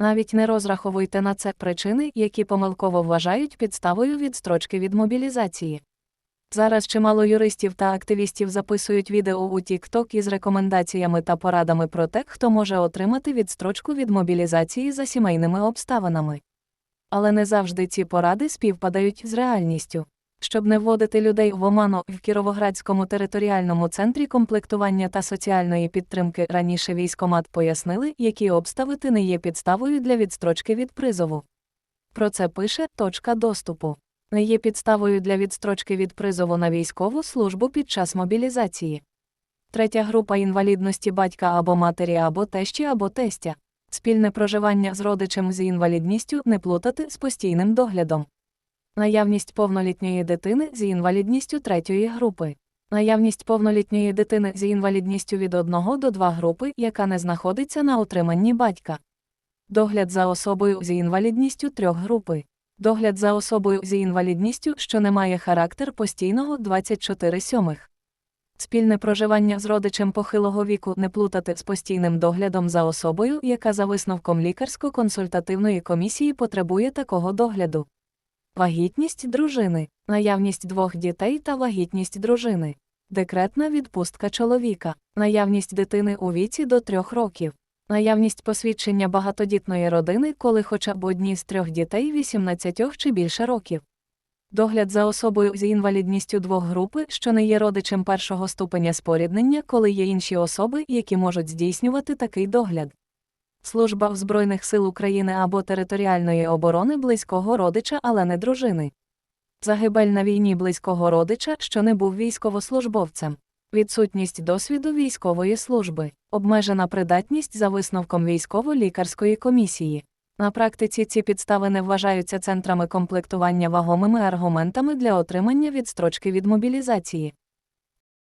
Навіть не розраховуйте на це причини, які помилково вважають підставою відстрочки від мобілізації. Зараз чимало юристів та активістів записують відео у TikTok із рекомендаціями та порадами про те, хто може отримати відстрочку від мобілізації за сімейними обставинами. Але не завжди ці поради співпадають з реальністю. Щоб не вводити людей в оману в Кіровоградському територіальному центрі комплектування та соціальної підтримки раніше військомат пояснили, які обставити не є підставою для відстрочки від призову. Про це пише точка доступу. Не є підставою для відстрочки від призову на військову службу під час мобілізації. Третя група інвалідності батька або матері або тещі або тестя. Спільне проживання з родичем з інвалідністю не плутати з постійним доглядом. Наявність повнолітньої дитини з інвалідністю третьої групи. Наявність повнолітньої дитини з інвалідністю від 1 до 2 групи, яка не знаходиться на утриманні батька. Догляд за особою з інвалідністю трьох групи. Догляд за особою з інвалідністю, що не має характер постійного 24 сьомих. Спільне проживання з родичем похилого віку не плутати з постійним доглядом за особою, яка за висновком лікарсько-консультативної комісії потребує такого догляду. Вагітність дружини, наявність двох дітей та вагітність дружини, декретна відпустка чоловіка, наявність дитини у віці до трьох років, наявність посвідчення багатодітної родини, коли хоча б одні з трьох дітей 18 чи більше років. Догляд за особою з інвалідністю двох групи, що не є родичем першого ступеня споріднення, коли є інші особи, які можуть здійснювати такий догляд. Служба в Збройних сил України або територіальної оборони близького родича, але не дружини. Загибель на війні близького родича, що не був військовослужбовцем. Відсутність досвіду військової служби, обмежена придатність за висновком військово-лікарської комісії. На практиці ці підстави не вважаються центрами комплектування вагомими аргументами для отримання відстрочки від мобілізації.